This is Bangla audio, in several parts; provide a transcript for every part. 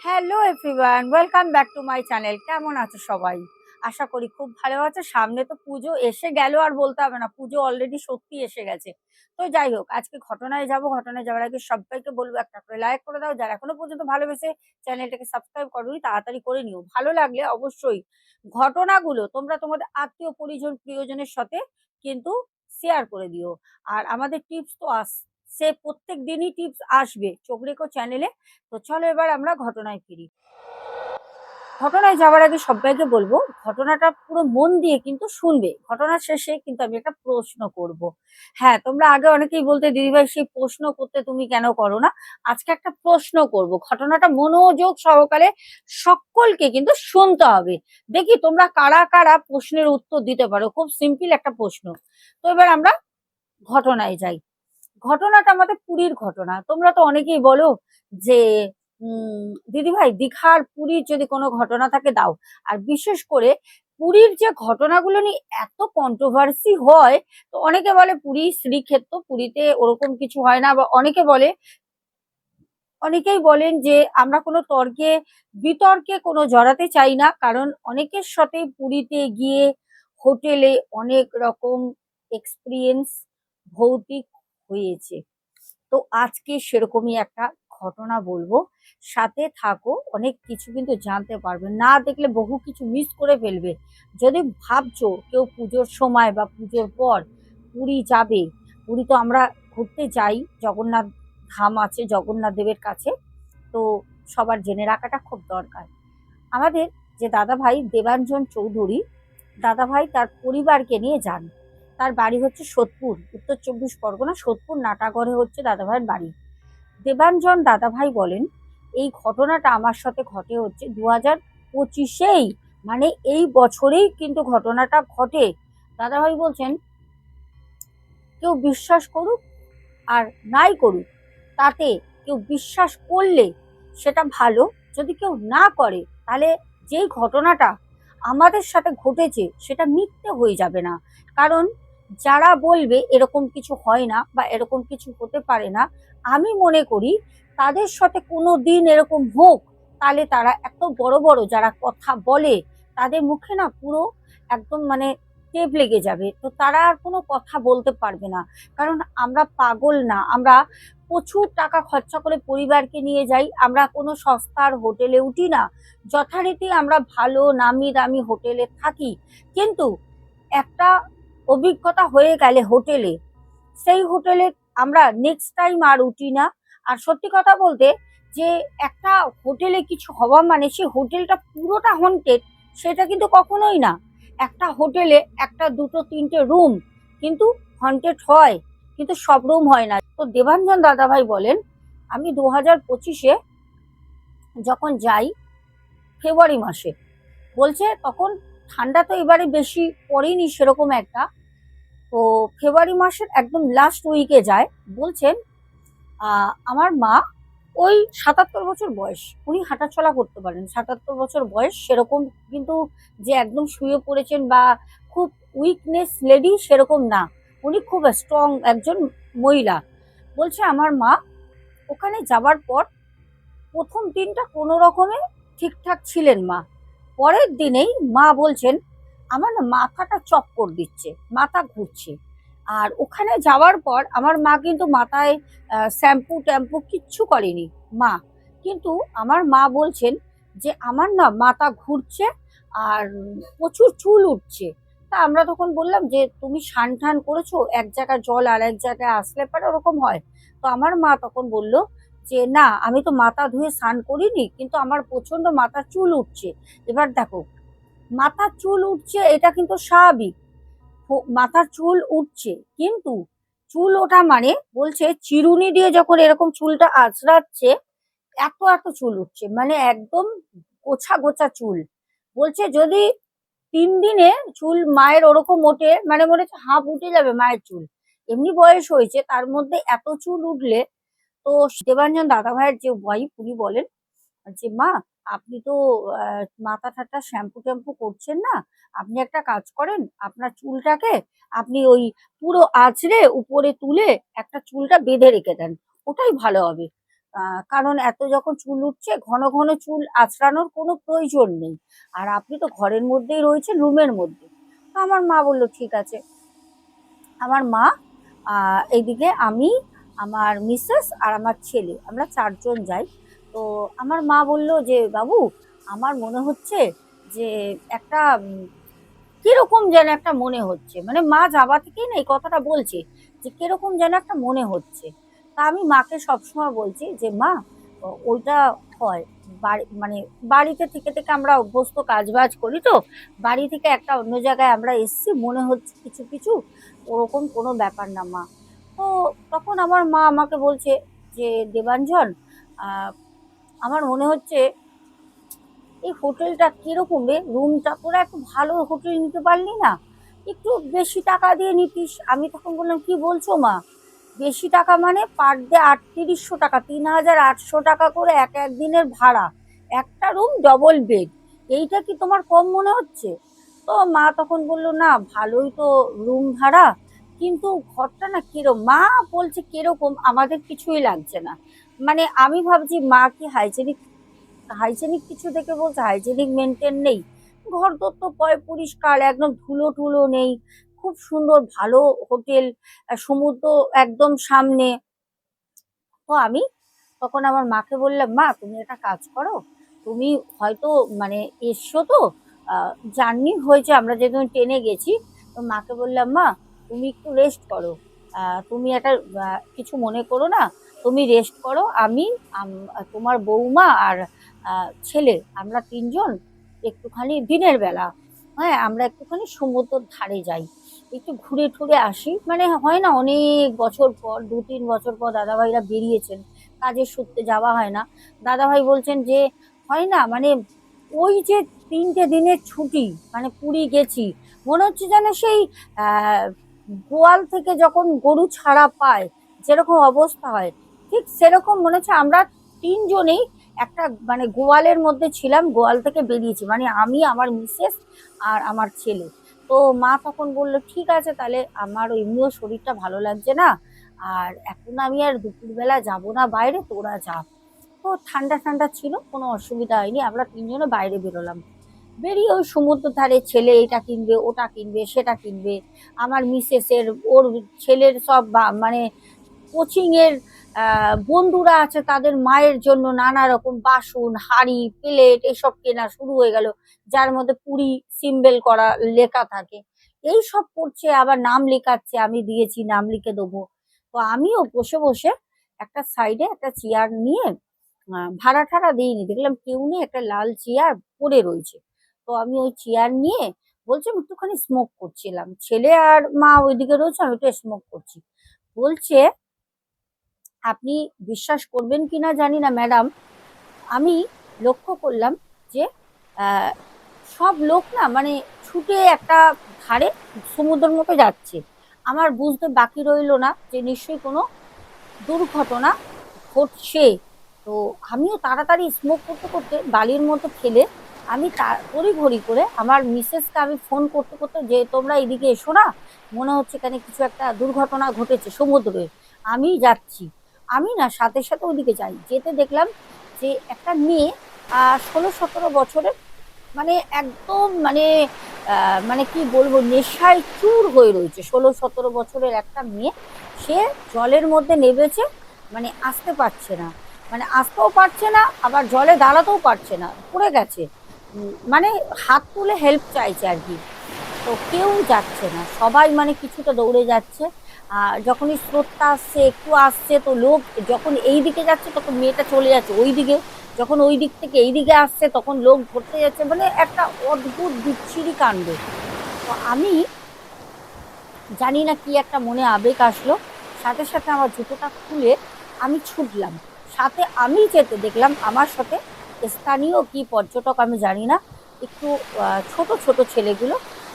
Hello everyone welcome back to my channel কেমন আছো সবাই? আশা করি খুব ভালো আছো। সামনে তো পুজো এসে গেল, আর বলতে হবে না, পুজো অলরেডি সত্যি এসে গেছে। তো যাই হোক, আজকে ঘটনায় যাব। ঘটনায় যাওয়ার আগে সবাইকে বলব, একটা করে লাইক করে দাও। যারা এখনও পর্যন্ত ভালোবেসে চ্যানেলটাকে সাবস্ক্রাইব করোনি, তাড়াতাড়ি করে নিও। ভালো লাগলে অবশ্যই ঘটনাগুলো তোমরা তোমাদের আত্মীয় পরিজন প্রিয়জনের সাথে কিন্তু শেয়ার করে দিও। আর আমাদের টিপস তো আস সে প্রত্যেক দিনই টিপস আসবে। চোখ রেখো চ্যানেলে তো চলো এবার আমরা ঘটনায় ফিরি। ঘটনায় যাওয়ার আগে সবাইকে বলব, ঘটনাটা পুরো মন দিয়ে কিন্তু শুনবে। ঘটনার শেষে কিন্তু আমি একটা প্রশ্ন করব। হ্যাঁ তোমরা আগে অনেকেই বলতে, দিদিভাই, সেই প্রশ্ন করতে তুমি কেন করো না? আজকে একটা প্রশ্ন করব। ঘটনাটা মনোযোগ সহকারে সকলকে কিন্তু শুনতে হবে। দেখি তোমরা কারা কারা প্রশ্নের উত্তর দিতে পারো। খুব সিম্পল একটা প্রশ্ন। তো এবার আমরা ঘটনায় যাই। ঘটনাটা আমাদের পুরীর ঘটনা। তোমরা তো অনেকেই বলো যে দিদি ভাই দীঘার পুরীর যদি কোনো ঘটনা থাকে, দাও। আর বিশেষ করে পুরীর যে ঘটনাগুলো নিয়ে এত কন্ট্রোভার্সি হয়, তো অনেকে বলে পুরী শ্রীক্ষেত্র, পুরীতে ওরকম কিছু হয় না, বা অনেকে বলে, অনেকেই বলেন যে, আমরা কোনো তর্কে, বিতর্কে কোনো জড়াতে চাই না, কারণ অনেকের সাথে পুরীতে গিয়ে হোটেলে অনেক রকম এক্সপিরিয়েন্স ভৌতিক হয়েছে। তো আজকে সেরকমই একটা ঘটনা বলব। সাথে থাকো, অনেক কিছু কিন্তু জানতে পারবে। না দেখলে বহু কিছু মিস করে ফেলবে। যদি ভাবছ কেউ পুজোর সময় বা পুজোর পর পুরী যাবে, পুরী তো আমরা ঘুরতে যাই, জগন্নাথ ধাম আছে, জগন্নাথ দেবের কাছে, তো সবার জেনে রাখাটা খুব দরকার। আমাদের যে দাদা ভাই দেবাঞ্জন চৌধুরী দাদা ভাই তার পরিবারকে নিয়ে যান। তার বাড়ি হচ্ছে সোদপুর, উত্তর চব্বিশ পরগনা, সোদপুর নাটাগড়ে হচ্ছে দাদাভাইয়ের বাড়ি। দেবাঞ্জন দাদাভাই বলেন, এই ঘটনাটা আমার সাথে ঘটে হচ্ছে দু হাজার পঁচিশেই মানে এই বছরেই কিন্তু ঘটনাটা ঘটে। দাদাভাই বলছেন, কেউ বিশ্বাস করুক আর নাই করুক, তাতে কেউ বিশ্বাস করলে সেটা ভালো। যদি কেউ না করে, তাহলে যেই ঘটনাটা আমাদের সাথে ঘটেছে, সেটা মিথ্যে হয়ে যাবে না। কারণ যারা বলবে এরকম কিছু হয় না বা এরকম কিছু হতে পারে না, আমি মনে করি তাদের সাথে কোনো দিন এরকম হোক, তাহলে তারা এত বড় বড় যারা কথা বলে, তাদের মুখে না পুরো একদম মানে টেপ লেগে যাবে। তো তারা আর কোনো কথা বলতে পারবে না। কারণ আমরা পাগল না, আমরা প্রচুর টাকা খরচা করে পরিবারকে নিয়ে যাই, আমরা কোনো সস্তার হোটেলে উঠি না। যথারীতি আমরা ভালো নামি দামি হোটেলে থাকি। কিন্তু একটা অভিজ্ঞতা হয়ে গেলে হোটেলে। সেই হোটেলে আমরা নেক্সট টাইম আর উঠি না। আর সত্যি কথা বলতে যে একটা হোটেলে কিছু হওয়া মানে সেই হোটেলটা পুরোটা হন্টেড সেটা কিন্তু কখনোই না। একটা হোটেলে একটা, দুটো, তিনটে রুম কিন্তু হন্টেড হয়, কিন্তু সব রুম হয় না। তো দেবাঞ্জন দাদাভাই বলেন, আমি দু হাজার পঁচিশে যখন যাই ফেব্রুয়ারি মাসে, বলছে তখন ঠান্ডা তো এবারে বেশি পড়েনি সেরকম একটা তো ফেব্রুয়ারি মাসের একদম লাস্ট উইকে যায়, বলছেন আমার মা ওই সাতাত্তর বছর বয়স, উনি হাঁটাচলা করতে পারেন। সাতাত্তর বছর বয়স সেরকম কিন্তু যে একদম শুয়ে পড়েছেন বা খুব উইকনেস লেডি সেরকম না। উনি খুব স্ট্রং একজন মহিলা। বলছে আমার মা, ওখানে যাবার পর প্রথম দিনটা কোনো রকমে ঠিকঠাক ছিলেন মা। পরের দিনেই মা বলছেন আমার না মাথাটা চক্কর দিচ্ছে, মাথা ঘুরছে। আর ওখানে যাওয়ার পর আমার মা কিন্তু মাথায় শ্যাম্পু ট্যাম্পু কিচ্ছু করেনি, মা। কিন্তু আমার মা বলছেন যে আমার না মাথা ঘুরছে আর প্রচুর চুল উঠছে। তা আমরা তখন বললাম যে তুমি স্নান টান করেছ, এক জায়গায় জল আর এক জায়গায় আসলে পরে ওরকম হয়। তো আমার মা তখন বলল যে না, আমি তো মাথা ধুয়ে স্নান করিনি, কিন্তু আমার প্রচণ্ড মাথা চুল উঠছে। এবার দেখো মাথার চুল উঠছে, এটা কিন্তু স্বাভাবিক। মাথার চুল উঠছে, কিন্তু চুল ওঠা মানে বলছে চিরুনি দিয়ে যখন এরকম চুলটা আঁচড়াচ্ছে, এত এত চুল উঠছে মানে একদম গোছা গোছা চুল। বলছে যদি তিন দিনে চুল মায়ের ওরকম ওঠে মানে মনে হচ্ছে হাঁপ উঠে যাবে মায়ের চুল। এমনি বয়স হয়েছে, তার মধ্যে এত চুল উঠলে তো দেবাঞ্জন দাদা ভাইয়ের যে ওয়াইফ উনি বলেন যে, মা আপনি তো মাথা ঠাট্টা শ্যাম্পু ট্যাম্পু করছেন না। আপনি একটা কাজ করেন, আপনার চুলটাকে আপনি ওই পুরো আঁচড়ে উপরে তুলে একটা চুলটা বেঁধে রেখে দেন, ওটাই ভালো হবে। কারণ এত যখন চুল উঠছে, ঘন ঘন চুল আঁচড়ানোর কোনো প্রয়োজন নেই। আর আপনি তো ঘরের মধ্যেই রয়েছেন, রুমের মধ্যে। তো আমার মা বলল, ঠিক আছে। আমার মা এইদিকে আমি, আমার মিসেস আর আমার ছেলে, আমরা চারজন যাই। তো আমার মা বলল যে, বাবু, আমার মনে হচ্ছে যে একটা, কীরকম যেন একটা মনে হচ্ছে। মানে মা যাওয়া থেকেই না এই কথাটা বলছে যে, কীরকম যেন একটা মনে হচ্ছে। তা আমি মাকে সবসময় বলছি যে, মা ওইটা হয়। বাড়ি মানে বাড়িতে থেকে থেকে আমরা অভ্যস্ত কাজবাজ করি তো। বাড়ি থেকে একটা অন্য জায়গায় আমরা এসছি, মনে হচ্ছে কিছু কিছু। ওরকম কোনো ব্যাপার না, মা। তো তখন আমার মা আমাকে বলছে যে, দেবাঞ্জন আমার মনে হচ্ছে এই হোটেলটা কীরকম রে? রুমটা তোরা একটু ভালো হোটেল নিতে পারলি না? একটু বেশি টাকা দিয়ে নিতিস। আমি তখন বললাম, কি বলছো মা? বেশি টাকা মানে পার ডে আটত্রিশশো টাকা, তিন হাজার আটশো টাকা করে এক এক দিনের ভাড়া। একটা রুম ডবল বেড। এইটা কি তোমার কম মনে হচ্ছে? তো মা তখন বলল, না, ভালোই তো রুম ভাড়া। কিন্তু ঘরটা না কিরম মা বলছে কীরকম, আমাদের কিছুই লাগছে না। মানে আমি ভাবছি মা কি হাইজেনিক হাইজেনিক কিছু দেখে বলছে? হাইজেনিক মেনটেন নেই। ঘর দর তো পয় পরিষ্কার, একদম ধুলো টুলো নেই। খুব সুন্দর, ভালো হোটেল সমুদ্র একদম সামনে। তো আমি তখন আমার মাকে বললাম, মা, তুমি একটা কাজ করো। তুমি হয়তো মানে এসছো তো জার্নি হয়েছে, আমরা যেদিন ট্রেনে গেছি। তো মাকে বললাম, মা, তুমি একটু রেস্ট করো। তুমি একটা কিছু মনে করো না। তুমি রেস্ট করো, আমি তোমার বৌমা আর ছেলে, আমরা তিনজন একটুখানি দিনের বেলা হ্যাঁ আমরা একটুখানি সমুদ্রের ধারে যাই। একটু ঘুরে টুরে আসি মানে হয় না, অনেক বছর পর, দু, তিন বছর পর দাদাভাইরা বেরিয়েছেন কাজের সূত্রে যাওয়া হয় না। দাদাভাই বলছেন যে, হয় না মানে ওই যে তিনটে দিনের ছুটি মানে পুরী গেছি, মনে হচ্ছে যেন সেই গোয়াল থেকে যখন গরু ছাড়া পায়, যেরকম অবস্থা হয় ঠিক সেরকম মনে হচ্ছে আমরা তিনজনেই একটা মানে গোয়ালের মধ্যে ছিলাম, গোয়াল থেকে বেরিয়েছি। মানে আমি, আমার মিসেস আর আমার ছেলে। তো মা তখন বলল, ঠিক আছে তাহলে আমার এমনিও শরীরটা ভালো লাগছে না। আর এখন আমি আর দুপুরবেলা যাব না বাইরে, তোরা যা। তো ঠান্ডা ঠান্ডা ছিল, কোনো অসুবিধা হয়নি, আমরা তিনজনে বাইরে বেরোলাম। বেরিয়ে ওই সমুদ্র ধারে ছেলে এটা কিনবে, ওটা কিনবে, সেটা কিনবে। আমার মিসেসের, ওর ছেলের সব মানে কোচিংয়ের বন্ধুরা আছে তাদের মায়ের জন্য নানা রকম বাসন, হাঁড়ি, প্লেট, এসব কেনা শুরু হয়ে গেল, যার মধ্যে পুরি, সিম্বল করা লেখা থাকে। এই সব করছে আবার নাম লেখাচ্ছে, আমি দিয়েছি, নাম লিখে দেবো। তো আমিও বসে বসে একটা সাইডে একটা চেয়ার নিয়ে ভাড়া ঠাড়া দিইনি, দেখলাম কেউ নেই, একটা লাল চেয়ার পড়ে রয়েছে। তো আমি ওই চেয়ার নিয়ে বলছি একটুখানি স্মোক করছিলাম। ছেলে আর মা ওইদিকে রয়েছে, আমি একটু স্মোক করছি। বলছে আপনি বিশ্বাস করবেন কিনা জানি না, ম্যাডাম। আমি লক্ষ্য করলাম যে সব লোক না মানে ছুটে একটা ধারে সমুদ্রের মতো যাচ্ছে। আমার বুঝতে বাকি রইল না যে নিশ্চয়ই কোনো দুর্ঘটনা ঘটছে। তো আমিও তাড়াতাড়ি স্মোক করতে করতে বালির মতো ফেলে আমি তড়িঘড়ি করে আমার মিসেসকে আমি ফোন করতে করতে যে, তোমরা এদিকে এসো না। মনে হচ্ছে এখানে কিছু একটা দুর্ঘটনা ঘটেছে সমুদ্রে আমি যাচ্ছি। আমি না সাথে সাথে ওদিকে যাই। যেতে দেখলাম যে একটা মেয়ে ষোলো সতেরো বছরের মানে একদম মানে মানে কি বলব, নেশায় চুর হয়ে রয়েছে। ষোলো সতেরো বছরের একটা মেয়ে, সে জলের মধ্যে নেমেছে মানে আসতে পারছে না। মানে আসতেও পারছে না, আবার জলে দাঁড়াতেও পারছে না, পড়ে গেছে। মানে হাত তুলে হেল্প চাইছে আর কি। তো কেউ যাচ্ছে না। সবাই মানে কিছুটা দৌড়ে যাচ্ছে। যখনই স্রোতটা আসছে, একটু আসছে তো লোক যখন এই দিকে যাচ্ছে তখন মেয়েটা চলে যাচ্ছে ওই দিকে। যখন ওই দিক থেকে এই দিকে আসছে তখন লোক ধরতে যাচ্ছে মানে একটা অদ্ভুত, বিচ্ছিরি কাণ্ড। তো আমি জানি না কি একটা মনে আবেগ আসলো। সাথে সাথে আমার জুতোটা খুলে আমি ছুটলাম। সাথে আমি যেতে দেখলাম আমার সাথে স্থানীয় কি পর্যটক আমি জানি না, একটু ছোট ছোট ছেলেগুলো।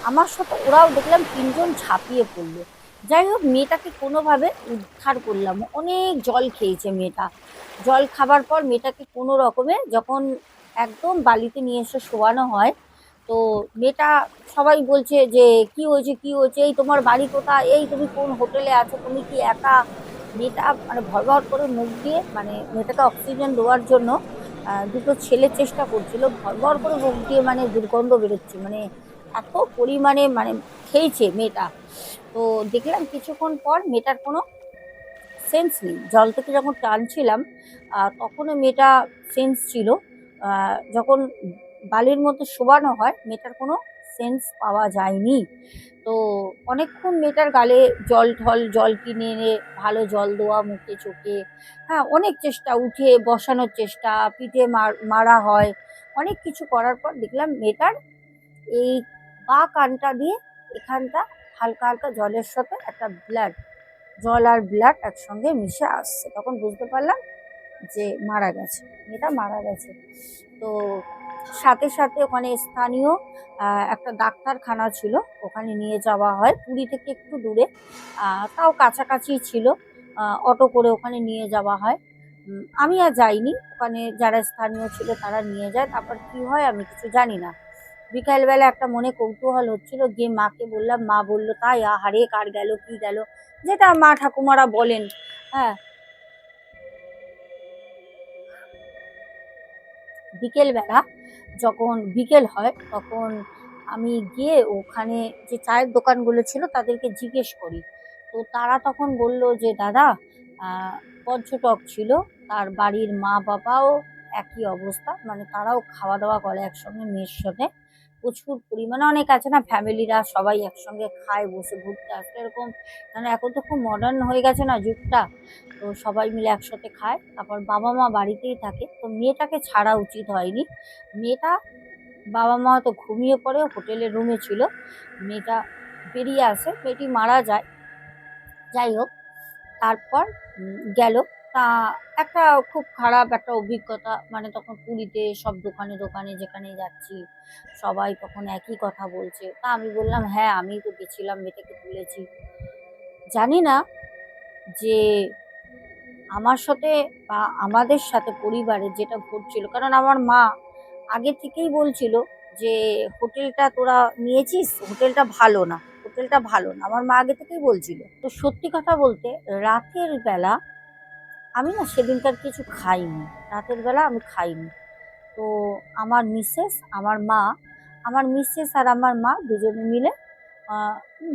আমার সাথে ওরাও দেখলাম তিনজন ঝাঁপিয়ে পড়ল। যাই হোক মেয়েটাকে কোনোভাবে উদ্ধার করলাম। অনেক জল খেয়েছে মেয়েটা। জল খাবার পর মেয়েটাকে কোনো রকমে যখন একদম বালিতে নিয়ে এসে শোয়ানো হয়, তো মেয়েটা সবাই বলছে যে, কি হয়েছে কি হয়েছে? এই তোমার বাড়ি কোথায়? এই তুমি কোন হোটেলে আছো? তুমি কি একা? মেয়েটা মানে ভর ভর করে মুখ দিয়ে মানে মেয়েটাকে অক্সিজেন দেওয়ার জন্য দুটো ছেলে চেষ্টা করছিল। ভর ভর করে মুখ দিয়ে মানে দুর্গন্ধ বেরোচ্ছে। মানে এত পরিমাণে মানে খেয়েছে মেয়েটা। তো দেখলাম কিছুক্ষণ পর মেয়েটার কোনো সেন্স নেই। জল থেকে যখন টানছিলাম তখনও মেয়েটা সেন্স ছিল। যখন বালির মধ্যে শোবানো হয়, মেয়েটার কোনো সেন্স পাওয়া যায়নি। তো অনেকক্ষণ মেয়েটার গালে জল ঠল জল কিনে এনে ভালো জল দেওয়া মুখে, চোখে হ্যাঁ অনেক চেষ্টা, উঠে বসানোর চেষ্টা, পিঠে মারা হয়, অনেক কিছু করার পর দেখলাম মেয়েটার এই পা কানটা দিয়ে এখানটা হালকা হালকা জলের সাথে একটা ব্লাড জল আর ব্লাড একসঙ্গে মিশে আসছে। তখন বুঝতে পারলাম যে মারা গেছে। মেয়েটা মারা গেছে। তো সাথে সাথে ওখানে স্থানীয় একটা ডাক্তারখানা ছিল। ওখানে নিয়ে যাওয়া হয়। পুরী থেকে একটু দূরে তাও কাছাকাছি ছিল। অটো করে ওখানে নিয়ে যাওয়া হয়। আমি আর যাইনি। ওখানে যারা স্থানীয় ছিল তারা নিয়ে যায়। তারপর কি হয় আমি কিছু জানি না। বিকালবেলা একটা মনে কৌতূহল হচ্ছিল, গিয়ে মাকে বললাম, মা বলল তাই, আহারে, কার গেল, কি গেল? যেটা মা ঠাকুমারা বলেন হ্যাঁ। বিকেলবেলা যখন বিকেল হয়, তখন আমি গিয়ে ওখানে যে চায়ের দোকানগুলো ছিল, তাদেরকে জিজ্ঞেস করি। তো তারা তখন বলল যে, দাদা পর্যটক ছিল, তার বাড়ির মা বাবাও একই অবস্থা মানে তারাও খাওয়া দাওয়া করে একসঙ্গে মেয়ের সাথে প্রচুর পরিমাণে অনেক আছে না, ফ্যামিলিরা সবাই একসঙ্গে খায়, বসে ঘুরতে আসে, এরকম। মানে এখন তো খুব মডার্ন হয়ে গেছে না যুগটা। তো সবাই মিলে একসাথে খায়। তারপর বাবা মা বাড়িতেই থাকে। তো মেয়েটাকে ছাড়া উচিত হয়নি। মেয়েটা বাবা মা তো ঘুমিয়ে পড়ে, হোটেলের রুমে ছিল। মেয়েটা বেরিয়ে আসে, মেয়েটি মারা যায়। যাই হোক, তারপর গেল। তা একটা খুব খারাপ একটা অভিজ্ঞতা। মানে তখন পুরীতে সব দোকানে দোকানে যেখানে যাচ্ছি, সবাই তখন একই কথা বলছে। তা আমি বললাম হ্যাঁ আমি তো গেছিলাম, মেয়েটাকে তুলেছি। জানি না যে আমার সাথে বা আমাদের সাথে পরিবারের যেটা ঘটছিল, কারণ আমার মা আগে থেকেই বলছিল যে, হোটেলটা তোরা নিয়েছিস? হোটেলটা ভালো না, হোটেলটা ভালো না। আমার মা আগে থেকেই বলছিল। তো সত্যি কথা বলতে, রাতের বেলা আমি না সেদিনকার কিছু খাইনি। রাতের বেলা আমি খাইনি। তো আমার মিসেস, আমার মা, আমার মিসেস আর আমার মা দুজনে মিলে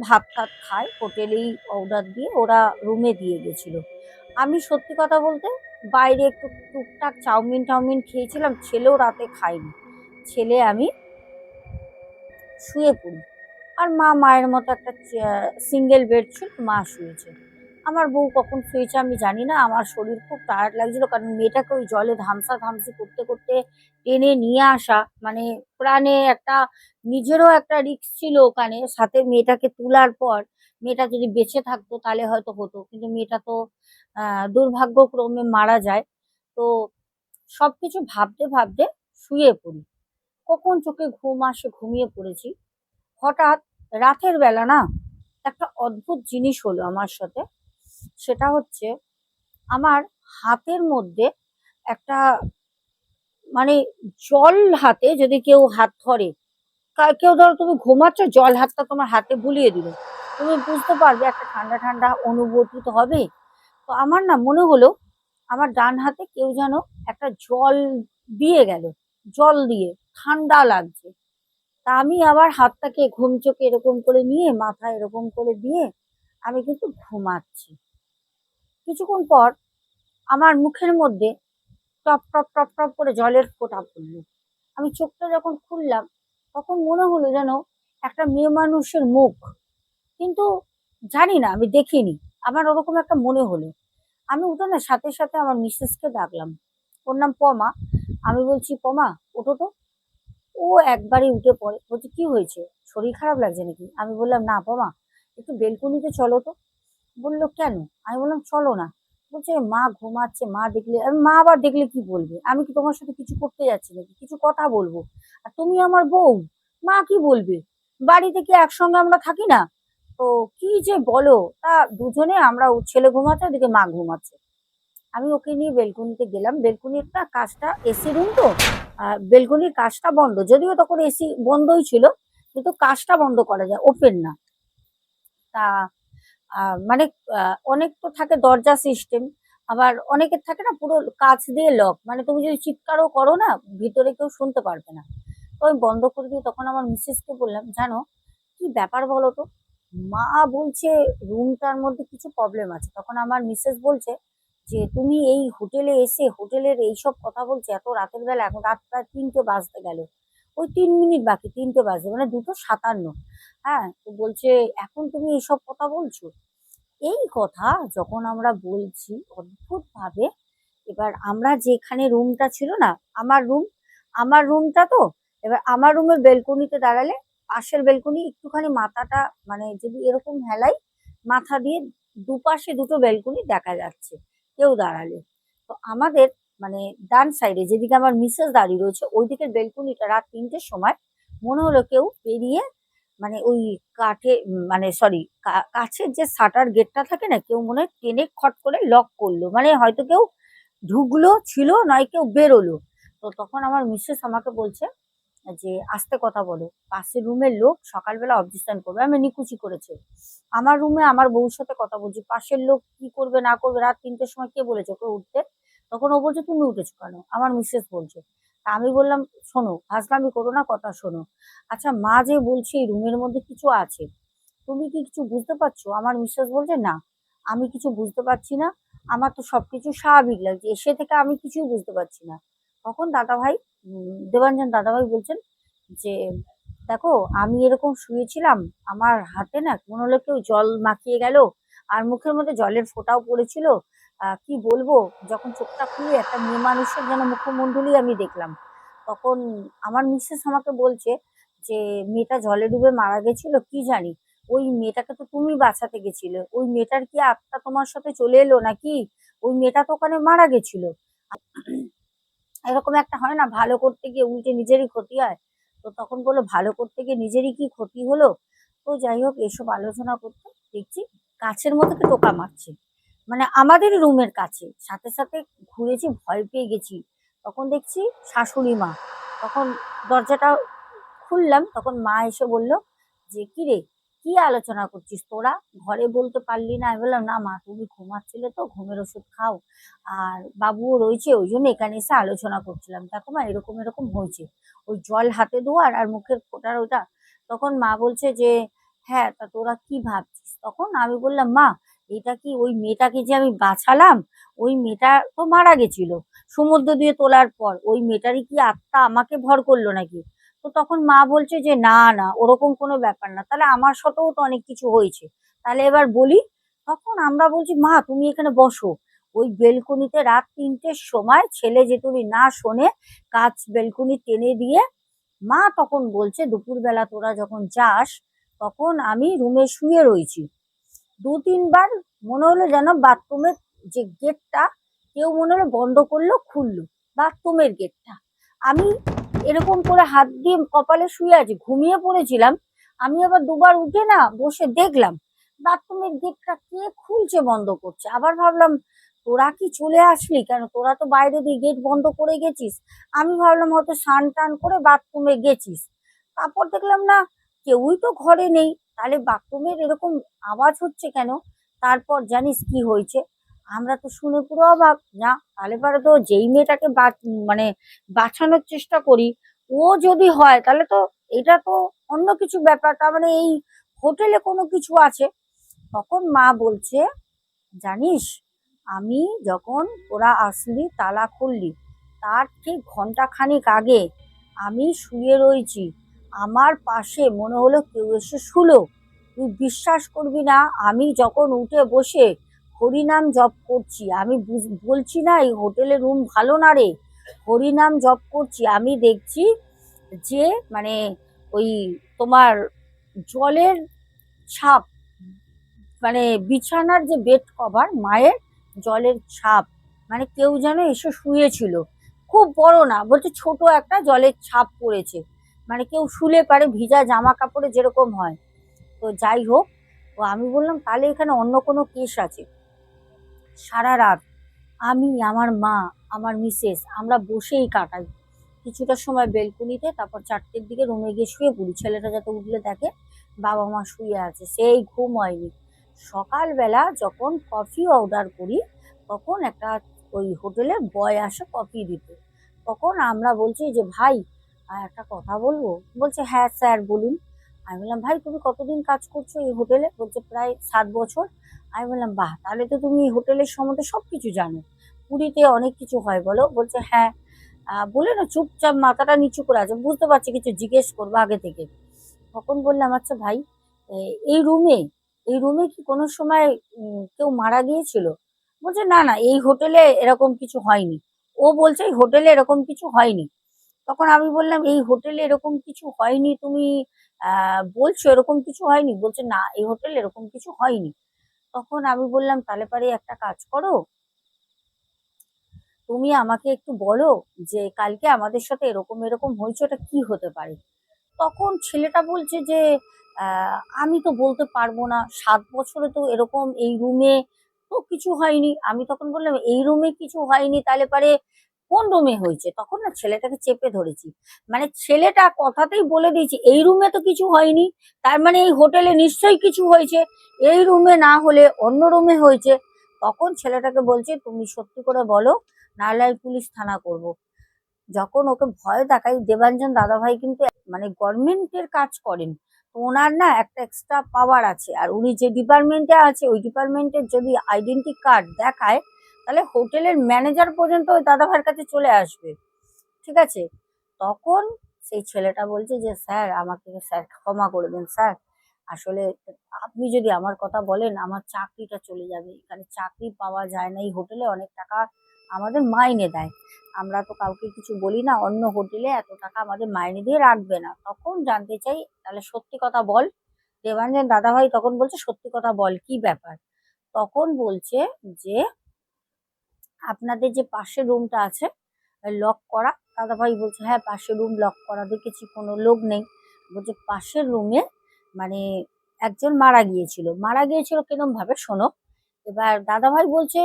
ভাত টাত খায়, হোটেলেই অর্ডার দিয়ে ওরা রুমে দিয়ে গেছিল। আমি সত্যি কথা বলতে বাইরে একটু টুকটাক চাউমিন টাউমিন খেয়েছিলাম, ছেলেও রাতে খায়নি। ছেলে আমি শুয়ে পড়ি। আর মা মায়ের মতো একটা সিঙ্গেল বেড ছিল, মা শুয়েছে। আমার বউ কখন শুয়েছে আমি জানি না, আমার শরীর খুব টায়ার্ড লাগছিল কারণ মেয়েটাকে ওই জলে ধামসা ধামসি করতে করতে টেনে নিয়ে আসা মানে প্রাণে একটা, নিজেরও একটা রিস্ক ছিল ওখানে, সাথে মেয়েটাকে তোলার পর মেয়েটা যদি বেঁচে থাকতো তাহলে হয়তো হতো, কিন্তু মেয়েটা তো দুর্ভাগ্যক্রমে মারা যায়। তো সবকিছু ভাবতে ভাবতে শুয়ে পড়ি। কখন চোখে ঘুম আসে ঘুমিয়ে পড়েছি। হঠাৎ রাতের বেলা না একটা অদ্ভুত জিনিস হলো আমার সাথে। সেটা হচ্ছে আমার হাতের মধ্যে একটা মানে জল হাতে যদি কেউ হাত ধরে কেউ ধরো তুমি ঘুমাচ্ছ, জল হাতটা তোমার হাতে বুলিয়ে দিল। তুমি বুঝতে পারবে একটা ঠান্ডা ঠান্ডা অনুভূতি তো হবে তো আমার না মনে হলো আমার ডান হাতে কেউ যেন একটা জল দিয়ে গেল, জল দিয়ে, ঠান্ডা লাগছে। তা আমি আবার হাতটাকে ঘুম চোখে এরকম করে নিয়ে, মাথা এরকম করে দিয়ে আমি কিন্তু ঘুমাচ্ছি। কিছুক্ষণ পর আমার মুখের মধ্যে টপ টপ টপ টপ করে জলের ফোঁটা পড়ল। আমি চোখটা যখন খুললাম, তখন মনে হলো যেন একটা মেয়ে মানুষের মুখ। কিন্তু জানি না, আমি দেখিনি। আমার ওরকম একটা মনে হলো। আমি উঠে না সাথে সাথে আমার মিসেসকে ডাকলাম। ওর নাম পমা। আমি বলছি, পমা, ওঠো তো। ও একবারে উঠে পড়ে। বলছে, কি হয়েছে? শরীর খারাপ লাগছে নাকি? আমি বললাম, না পমা, একটু বেলকুনিতে চলো তো। বলল, কেন? আমি বললাম, চলো না। বলছে, মা ঘুমাচ্ছে, মা দেখলে মা আবার দেখলে কি বলবে? আমি কি তোমার সাথে কিছু করতে যাচ্ছি নাকি? কিছু কথা বলব? আর তুমি আমার বউ, মা কি বলবে? বাড়িতে কি একসঙ্গে আমরা থাকি না? তো কি যে বলো, তা দুজনে আমরা ছেলে ঘুমাচ্ছে, ওদিকে মা ঘুমাচ্ছে। আমি ওকে নিয়ে বেলকুনিতে গেলাম। বেলকনির না কাজটা এসি রুম তো বেলকুনির কাজটা বন্ধ। যদিও তখন এসি বন্ধই ছিল, কিন্তু কাজটা বন্ধ করা যায়, ওপেন না। তা মানে অনেক তো থাকে দরজা সিস্টেম আবার অনেকের থাকে না পুরো কাচ দিয়ে লক মানে তুমি যদি চিৎকারও করো না, ভিতরে কেউ শুনতে পারবে না। তো আমি বন্ধ করে দিয়ে তখন আমার মিসেসকে বললাম, জানো, কি ব্যাপার বলো তো? মা বলছে রুমটার মধ্যে কিছু প্রবলেম আছে। তখন আমার মিসেস বলছে যে, তুমি এই হোটেলে এসে হোটেলের এইসব কথা বলছে, এত রাতের বেলা, এখন রাত প্রায় তিনটে বাজতে গেল। ওই তিন মিনিট বাকি, তিনটে বাজে মানে দুটো সাতান্ন। হ্যাঁ তো বলছে, এখন তুমি এইসব কথা বলছো? এই কথা যখন আমরা বলছি অদ্ভুত ভাবে এবার আমরা যেখানে রুমটা ছিল না, আমার রুম, আমার রুমটা তো, এবার আমার রুমের বেলকনিতে দাঁড়ালে পাশের বেলকনি একটুখানি মাথাটা মানে যদি এরকম হেলাই, মাথা দিয়ে দুপাশে দুটো বেলকনি দেখা যাচ্ছে, কেউ দাঁড়ালে। তো আমাদের মানে ডান সাইডে যেদিকে আমার মিসেস দাঁড়িয়ে রয়েছে ওই দিকের বেলকনিটা রাত তিনটের সময় মনে হলো কেউ পেরিয়ে মানে ওই কাঠে মানে সরি কাছের যে শাটার গেটটা থাকে না, কেউ মনে হয় টেনে খট করে লক করল। মানে হয়তো কেউ ঢুকলো, ছিল, নয় কেউ বেরোলো। তো তখন আমার মিসেস আমাকে বলছে যে, আস্তে কথা বলো। পাশের রুমের লোক সকালবেলা অবজেকশন করবে। আমি নিকুচি করেছে। আমার রুমে আমার বউর সাথে কথা বলছি। পাশের লোক কি করবে, না করবে, রাত তিনটের সময় কে বলেছে ওকে উঠতে? তখন ও বলছে, তুমি উঠেছো কেন? আমার মিসেস বলছে, তা আমি বললাম, শোনো হাজলামি করো না, কথা শোনো। আচ্ছা মা যে বলছে এই রুমের মধ্যে কিছু আছে, তুমি কি কিছু বুঝতে পারছ? আমার মিসেস বলছে, না, আমি কিছু বুঝতে পারছি না, আমার তো সবকিছু স্বাভাবিক লাগছে, এসে থেকে আমি কিছুই বুঝতে পারছি না। তখন দাদাভাই দেবাঞ্জন দাদাভাই বলছেন যে, দেখো, আমি এরকম শুয়েছিলাম, আমার হাতে না কোনো হলো কেউ জল মাখিয়ে গেল, আর মুখের মধ্যে জলের ফোঁটাও পড়েছিল কি বলব? যখন চোখটা খুলে একটা মেয়ে মানুষের যেন মুখমণ্ডলী আমি দেখলাম। তখন আমার মিসেস আমাকে বলছে যে, মেয়েটা জলে ডুবে মারা গেছিল, কি জানি? ওই মেয়েটাকে তো তুমি বাঁচাতে গেছিলে। ওই মেয়েটার কি আত্মা তোমার সাথে চলে এলো নাকি? ওই মেয়েটা তো ওখানে মারা গেছিল। এরকম একটা হয় না, ভালো করতে গিয়ে উল্টে নিজেরই ক্ষতি হয়। তো তখন বলল, ভালো করতে গিয়ে নিজেরই কি ক্ষতি হলো? তো যাই হোক, এসব আলোচনা করতে দেখছি মধ্যে কি টোকা মারছে। মানে আমাদের রুমের কাছে। সাথে সাথে ঘুরেছি, ভয় পেয়ে গেছি। তখন দেখছি শাশুড়ি মা। তখন দরজাটা খুললাম, তখন মা এসে বলল, যে কি রে, কি আলোচনা করছিস তোরা? ঘরে বলতে পারলি না। আমি বললাম, না মা, তুমি ঘুমাচ্ছিলে তো, ঘুমের ওষুধ খাও। আর বাবুও রয়েছে, ওই জন্য এখানে এসে আলোচনা করছিলাম। দেখো মা, এরকম এরকম হয়েছে। ওই জল হাতে ধোয়ার আর মুখের ফোটার ওটা তখন মা বলছে যে হ্যাঁ তা তোরা কি ভাবছিস? তখন আমি বললাম, মা এটা কি ওই মেয়েটাকে যে আমি বাঁচালাম? ওই মেয়েটা তো মারা গেছিল। সমুদ্র দিয়ে তোলার পর ওই মেয়েটারই কি আত্মা আমাকে ভর করল নাকি? তো তখন মা বলছে যে, না না, ওরকম কোনো ব্যাপার না। তাহলে আমার সাথেও তো অনেক কিছু হয়েছে। তাহলে এবার বলি, তখন আমরা বলছি, মা, তুমি এখানে বসো। ওই বেলকনিতে রাত তিনটের সময় ছেলে যে তুমি না শোনে কাজ বেলকনি টেনে দিয়ে মা তখন বলছে, দুপুরবেলা তোরা যখন যাস, তখন আমি রুমে শুয়ে রয়েছি। দু তিনবার মনে হলো যেন বাথরুমের যে গেটটা, কেউ মনে হলো বন্ধ করল, খুললো। বাথরুমের গেটটা। আমি এরকম করে হাত দিয়ে কপালে শুয়ে আছি, ঘুমিয়ে পড়েছিলাম। আমি আবার দুবার উঠে না বসে দেখলাম, বাথরুমের গেটটা কে খুলছে, বন্ধ করছে। আবার ভাবলাম, তোরা কি চলে আসলি কেন? তোরা তো বাইরে দিয়ে গেট বন্ধ করে গেছিস। আমি ভাবলাম, হয়তো স্নান টান করে বাথরুমে গেছিস। তারপর দেখলাম, না, কেউই তো ঘরে নেই। তাহলে বাথরুমের এরকম আওয়াজ হচ্ছে কেন? তারপর জানিস কি হয়েছে? আমরা তো শুনে পুরো অবাক। না, তাহলে পরে তো যেই মেয়েটাকে মানে বাঁচানোর চেষ্টা করি, ও যদি হয়, তাহলে তো এটা তো অন্য কিছু ব্যাপার। তার মানে এই হোটেলে কোনো কিছু আছে? তখন মা বলছে, জানিস, আমি যখন ওরা আসলি, তালা খুললি, তার ঠিক ঘণ্টা খানিক আগে আমি শুয়ে রয়েছি। আমার পাশে মনে হলো কেউ এসে শুলো। তুই বিশ্বাস করবি না, আমি যখন উঠে বসে হরিনাম জপ করছি, আমি বলছি না এই হোটেলের রুম ভালো না রে। হরিনাম জপ করছি, আমি দেখছি যে মানে ওই তোমার জলের ছাপ মানে বিছানার যে বেড কভার মায়ের জলের ছাপ মানে কেউ যেন এসে শুয়েছিল। খুব বড় না, বলছে ছোট একটা জলের ছাপ পড়েছে। মানে কেউ শুলে পারে, ভিজা জামা কাপড়ে যেরকম হয়। তো যাই হোক, তো আমি বললাম, তাহলে এখানে অন্য কোনো কেস আছে? সারা রাত আমি, আমার মা, আমার মিসেস, আমরা বসেই কাটাই। কিছুটা সময় বেলকুনিতে, তারপর চারটের দিকে রুমে গিয়ে শুয়ে পড়ি। ছেলেটা যাতে উঠলে দেখে, বাবা মা শুয়ে আছে, সেই ঘুম হয়নি। সকালবেলা যখন কফি অর্ডার করি, তখন একটা ওই হোটেলে বয় আসে কফি দিতে। তখন আমরা বলছি যে, ভাই আহ, একটা কথা বলব? বলছে হ্যাঁ স্যার বলুন। আমি বললাম ভাই তুমি কতদিন কাজ করছ এই হোটেলে? বলছে প্রায় সাত বছর। আমি বললাম বাহ তাহলে তো তুমি এই হোটেলের সম্বন্ধে সব কিছু জানো। পুরীতে অনেক কিছু হয় বলো? বলছে হ্যাঁ। বলে না চুপচাপ মাথাটা নিচু করে আছে। বুঝতে পারছি কিছু জিজ্ঞেস করব আগে থেকে। তখন বললাম আচ্ছা ভাই এই রুমে এই রুমে কি কোনো সময় কেউ মারা গিয়েছিল? বলছে না না এই হোটেলে এরকম কিছু হয়নি। ও বলছে এই হোটেলে এরকম কিছু হয়নি। তখন আমি বললাম, এই হোটেলে এরকম কিছু হয়নি তুমি বলছো এরকম কিছু হয়নি? বলছে, না, এই হোটেলে এরকম কিছু হয়নি। তখন আমি বললাম, তাহলে পারে একটা কাজ করো। তুমি আমাকে একটু বলো যে কালকে আমাদের সাথে এরকম এরকম হয়েছে, ওটা কি হতে পারে? তখন ছেলেটা বলছে যে আমি তো বলতে পারব না, সাত বছরে তো এরকম এই রুমে তো কিছু হয়নি। আমি তখন বললাম, এই রুমে কিছু হয়নি, তাহলে পারে কোন রুমে হয়েছে? তখন না ছেলেটাকে চেপে ধরেছি। মানে ছেলেটা কথাতেই বলে দিয়েছি, এই রুমে তো কিছু হয়নি। তার মানে এই হোটেলে নিশ্চয়ই কিছু হয়েছে। এই রুমে না হলে অন্য রুমে হয়েছে। তখন ছেলেটাকে বলছে, তুমি সত্যি করে বলো নাহলে পুলিশ থানা করব। যখন ওকে ভয় দেখাই, দেবাঞ্জন দাদাভাই কিন্তু মানে গভর্নমেন্টের কাজ করেন। ওনার না একটা এক্সট্রা পাওয়ার আছে। আর উনি যে ডিপার্টমেন্টে আছে, ওই ডিপার্টমেন্টের যদি আইডেন্টি কার্ড দেখায় তাহলে হোটেলের ম্যানেজার পর্যন্ত ওই দাদাভাইয়ের কাছে চলে আসবে। ঠিক আছে? তখন সেই ছেলেটা বলছে যে, স্যার, আমাকে স্যার ক্ষমা করে দেন, স্যার। আসলে আপনি যদি আমার কথা বলেন, আমার চাকরিটা চলে যাবে। এখানে চাকরি পাওয়া যায় না। এই হোটেলে অনেক টাকা আমাদের মাইনে দেয়। আমরা তো কাউকে কিছু বলি না। অন্য হোটেলে এত টাকা আমাদের মাইনে দিয়ে রাখবে না। তখন জানতে চাই, তাহলে সত্যি কথা বল। দেবাঞ্জন দাদাভাই তখন বলছে, সত্যি কথা বল, কি ব্যাপার? তখন বলছে যে আপনাদের যে পাশের রুমটা আছে লক করা দাদাভাই বলছে হ্যাঁ পাশের রুম লক করা, দেখেছি, কোনো লোক নেই। বলছে, পাশের রুমে মানে একজন মারা গিয়েছিল। মারা গিয়েছিল কিরম ভাবে, শোনো। এবার দাদাভাই বলছে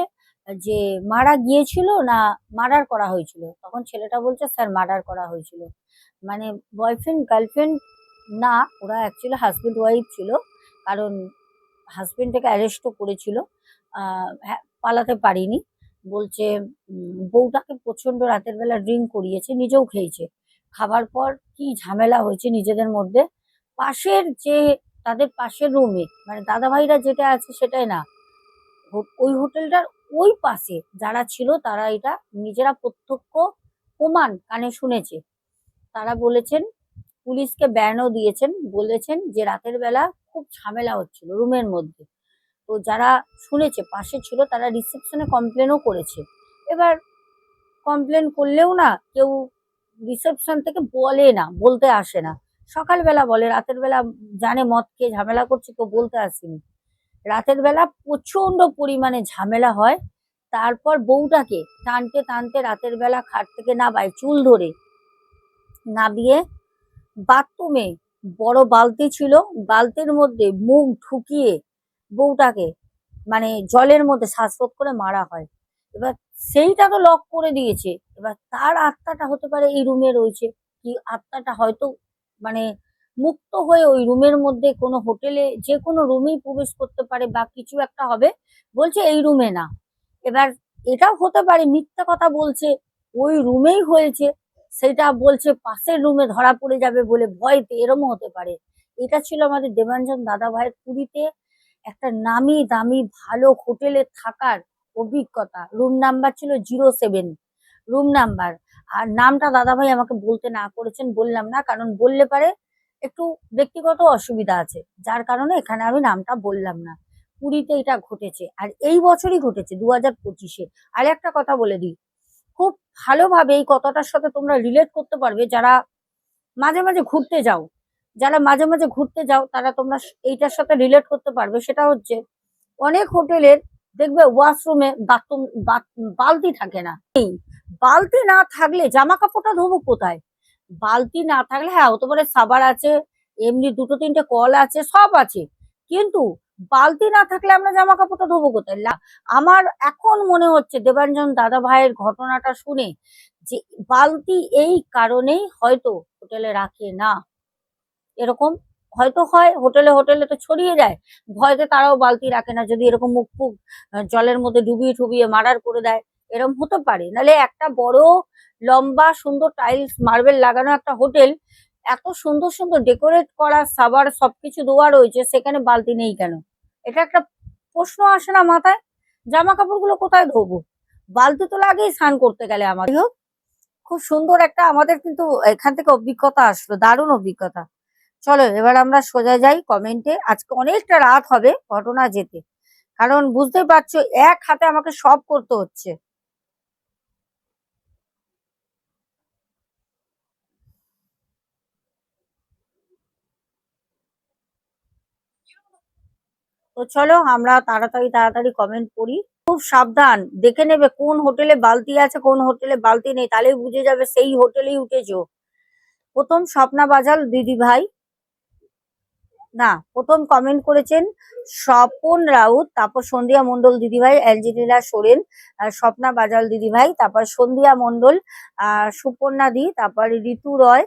যে, মারা গিয়েছিল না মার্ডার করা হয়েছিল? তখন ছেলেটা বলছে, স্যার মার্ডার করা হয়েছিল। মানে বয়ফ্রেন্ড গার্লফ্রেন্ড না, ওরা অ্যাকচুয়ালি হাজব্যান্ড ওয়াইফ ছিল, কারণ হাজব্যান্ডটাকে অ্যারেস্টও করেছিল। হ্যাঁ পালাতে পারিনি। বলছে বউটাকে প্রচণ্ড রাতের বেলা ড্রিঙ্ক করিয়েছে, নিজেও খেয়েছে। খাবার পর কি ঝামেলা হয়েছে নিজেদের মধ্যে? পাশের যে, তাদের পাশের রুমে মানে দাদাভাইরা যেটা আছে সেটাই না। ওই হোটেলটার ওই পাশে যারা ছিল, তারা এটা নিজেরা প্রত্যক্ষ প্রমাণ কানে শুনেছে। তারা বলেছেন, পুলিশকে ব্যানও দিয়েছেন, বলেছেন যে রাতের বেলা খুব ঝামেলা হচ্ছিল রুমের মধ্যে। তো যারা শুনেছে, পাশে ছিল তারা রিসেপশনে কমপ্লেনও করেছে। এবার কমপ্লেন করলেও না কেউ রিসেপশন থেকে বলে না, বলতে আসে না। সকালবেলা বলে, রাতের বেলা জানে মদ খেয়ে ঝামেলা করছে, কেউ বলতে আসেনি। রাতের বেলা প্রচণ্ড পরিমাণে ঝামেলা হয়, তারপর বউটাকে টানতে টানতে রাতের বেলা খাট থেকে নাবায় চুল ধরে। নাবিয়ে বাথরুমে বড় বালতি ছিল, বালতির মধ্যে মুখ ঢুকিয়ে বউটাকে মানে জলের মধ্যে শ্বাসরোধ করে মারা হয়। এবার সেইটা তো লক করে দিয়েছে। এবার তার আত্মাটা হতে পারে এই রুমে রয়েছে। কি আত্মাটা হয়তো মানে মুক্ত হয়ে ওই রুমের মধ্যে কোনো হোটেলে যে কোনো রুমেই প্রবেশ করতে পারে বা কিছু একটা হবে, বলছে এই রুমে না। এবার এটাও হতে পারে, মিথ্যা কথা বলছে, ওই রুমেই হয়েছে, সেটা বলছে পাশের রুমে ধরা পড়ে যাবে বলে ভয়তে, এরমও হতে পারে। এটা ছিল আমাদের দেবাঞ্জন দাদা ভাইয়ের পুরীতে একটা নামি দামি ভালো হোটেলে থাকার অভিজ্ঞতা। রুম নাম্বার ছিল জিরো সেভেন রুম নাম্বার আর নামটা দাদা ভাই আমাকে বলতে না করেছেন বললাম না, কারণ বললে পারে একটু ব্যক্তিগত অসুবিধা আছে। যার কারণে এখানে আমি নামটা বললাম না। পুরীতে এটা ঘটেছে। আর এই বছরই ঘটেছে দু হাজার পঁচিশে। আর একটা কথা বলে দিই, খুব ভালোভাবে এই কথাটার সাথে তোমরা রিলেট করতে পারবে যারা মাঝে মাঝে ঘুরতে যাও। যারা মাঝে মাঝে ঘুরতে যাও, তারা তোমরা এইটার সাথে রিলেট করতে পারবে। সেটা হচ্ছে, অনেক হোটেলের দেখবে ওয়াশরুমে বাথরুম বালতি থাকে না। বালতি না থাকলে জামা কাপড়টা ধোবো কোথায়? বালতি না থাকলে হ্যাঁ হতে পারে সাবার আছে, এমনি দুটো তিনটে কল আছে, সব আছে। কিন্তু বালতি না থাকলে আমরা জামা কাপড়টা ধোবো কোথায়? আমার এখন মনে হচ্ছে দেবাঞ্জন দাদা ভাইয়ের ঘটনাটা শুনে যে বালতি এই কারণেই হয়তো হোটেলে রাখে না। এরকম। হয়তো হয় হোটেলে হোটেলে তো ছড়িয়ে যায়। ভয়তে তারাও বালতি রাখে না যদি এরকম মুখ ফুক জলের মধ্যে ডুবিয়ে ঠুবিয়ে মার্ডার করে দেয় এরকম হতে পারে। নাহলে একটা বড় লম্বা সুন্দর টাইলস মার্বেল লাগানো একটা হোটেল এত সুন্দর সুন্দর ডেকোরেট করা সাবার সবকিছু দেওয়া রয়েছে সেখানে বালতি নেই কেন? এটা একটা প্রশ্ন আসে না মাথায়। জামা কাপড়গুলো কোথায় ধোবো? বালতি তো লাগেই স্নান করতে গেলে আমার হোক, খুব সুন্দর একটা আমাদের কিন্তু এখান থেকে অভিজ্ঞতা আসলো দারুণ অভিজ্ঞতা। চলো, এবার আমরা সোজা যাই কমেন্টে আজকে অনেকটা রাত হবে ঘটনা যেতে। কারণ বুঝতে পারছ, এক হাতে আমাকে সব করতে হচ্ছে। তো চলো, আমরা তাড়াতাড়ি তাড়াতাড়ি কমেন্ট করি। খুব সাবধান, দেখে নেবে কোন হোটেলে বালতি আছে, কোন হোটেলে বালতি নেই, তাহলেই বুঝে যাবে সেই হোটেলেই উঠেছো। প্রথম স্বপ্না বাজাল, দিদি ভাই। না, প্রথম কমেন্ট করেছেন স্বপন রাউত, তারপর সন্ধ্যা মন্ডল দিদিভাই অ্যাঞ্জেলিনা সোরেন স্বপ্না বাজাল দিদিভাই, তারপর সন্ধ্যা মন্ডল সুপর্ণা দি, তারপর ঋতু রয়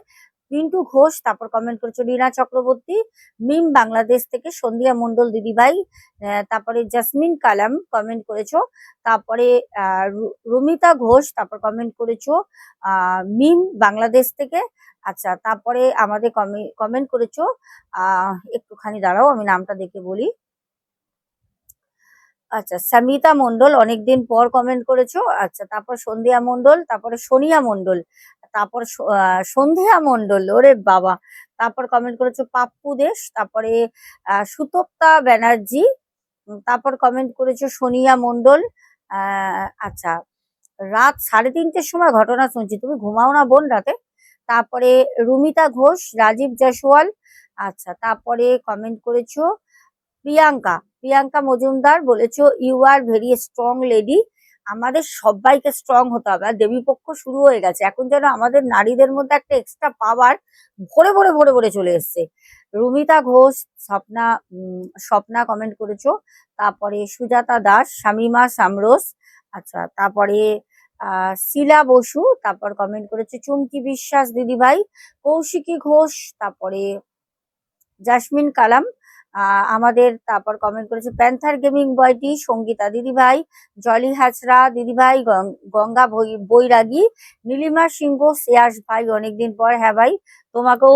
পিন্টু ঘোষ, তারপর কমেন্ট করেছে রিনা চক্রবর্তী, মিম বাংলাদেশ থেকে সন্ধ্যা মন্ডল দিদিভাই তারপরে জাসমিন কালাম কমেন্ট করেছ, তারপরে রুমিতা ঘোষ, তারপর কমেন্ট করেছ মিম বাংলাদেশ থেকে আচ্ছা তারপরে আমাদের কমেন্ট করেছ একটুখানি দাঁড়াও, আমি নামটা দেখে বলি। আচ্ছা সামিতা মন্ডল অনেকদিন পর কমেন্ট করেছ আচ্ছা তারপর সন্ধ্যা মন্ডল তারপরে সোনিয়া মন্ডল তারপর সন্ধ্যা মন্ডল ওরে বাবা। তারপর কমেন্ট করেছ পাপ্পু দেশ, তারপরে সুতপ্তা ব্যানার্জি তারপর কমেন্ট করেছ সোনিয়া মন্ডল আচ্ছা রাত সাড়ে তিনটের সময় ঘটনা শুনছি, তুমি ঘুমাও না বোন রাতে। তারপরে রুমিতা ঘোষ, রাজীব জয়সওয়াল আচ্ছা তারপরে কমেন্ট করেছ প্রিয়াঙ্কা। প্রিয়াঙ্কা মজুমদার বলেছ you are very strong lady আমাদের সবাইকে স্ট্রং হতে হবে। আর দেবীপক্ষ শুরু হয়ে গেছে। এখন যেন আমাদের নারীদের মধ্যে একটা এক্সট্রা পাওয়ার ভরে ভরে ভরে ভরে চলে এসছে। রুমিতা ঘোষ, স্বপ্না স্বপ্না কমেন্ট করেছ। তারপরে সুজাতা দাস, শামিমা সামরোস আচ্ছা তারপরে শিলা বসু, তারপর কমেন্ট করেছে চুমকি বিশ্বাস দিদিভাই, কৌশিকী ঘোষ, তারপরে, জাসমিন কালাম আমাদের তারপর কমেন্ট করেছে প্যান্থার গেমিং বয়টি সঙ্গীতা দিদিভাই জলি হাজরা দিদিভাই গঙ্গা বৈরাগী, নীলিমা সিংহ, শ্রেয়াস ভাই, অনেকদিন পর হ্যাঁ ভাই, তোমাকেও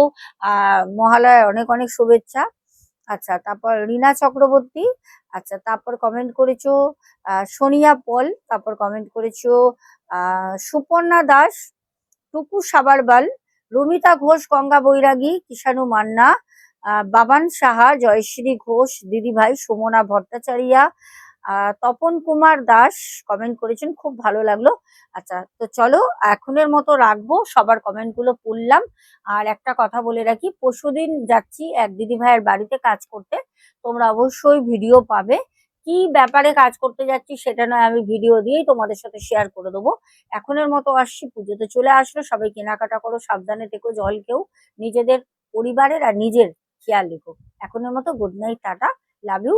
মহালয়ার অনেক অনেক শুভেচ্ছা। আচ্ছা তারপর রিনা চক্রবর্তী আচ্ছা তারপর কমেন্ট করেছ সোনিয়া পল, তারপর কমেন্ট করেছ সুপর্ণা দাস টুকু সাবারবাল, রুমিতা ঘোষ, গঙ্গা বৈরাগী, কিষাণু মান্না বাবান সাহা, জয়শ্রী ঘোষ, দিদিভাই সুমনা ভট্টাচারিয়া তপন কুমার দাস কমেন্ট করেছেন, খুব ভালো লাগল। আচ্ছা তো চলো, এখনের মতো রাখব, সবার কমেন্টগুলো পড়লাম। আর একটা কথা বলে রাখি, পরশুদিন যাচ্ছি এক দিদি ভাইয়ের বাড়িতে কাজ করতে, তোমরা অবশ্যই ভিডিও পাবে। কি ব্যাপারে কাজ করতে যাচ্ছি সেটা নয়, আমি ভিডিও দিয়েই তোমাদের সাথে শেয়ার করে দেবো। এখনের মতো আসছি, পুজোতে চলে আসলো, সবাই কেনাকাটা করো, সাবধানে থেকো, জল কেউ নিজেদের পরিবারের আর নিজের খেয়াল রেখো। এখনের মতো good night tata love you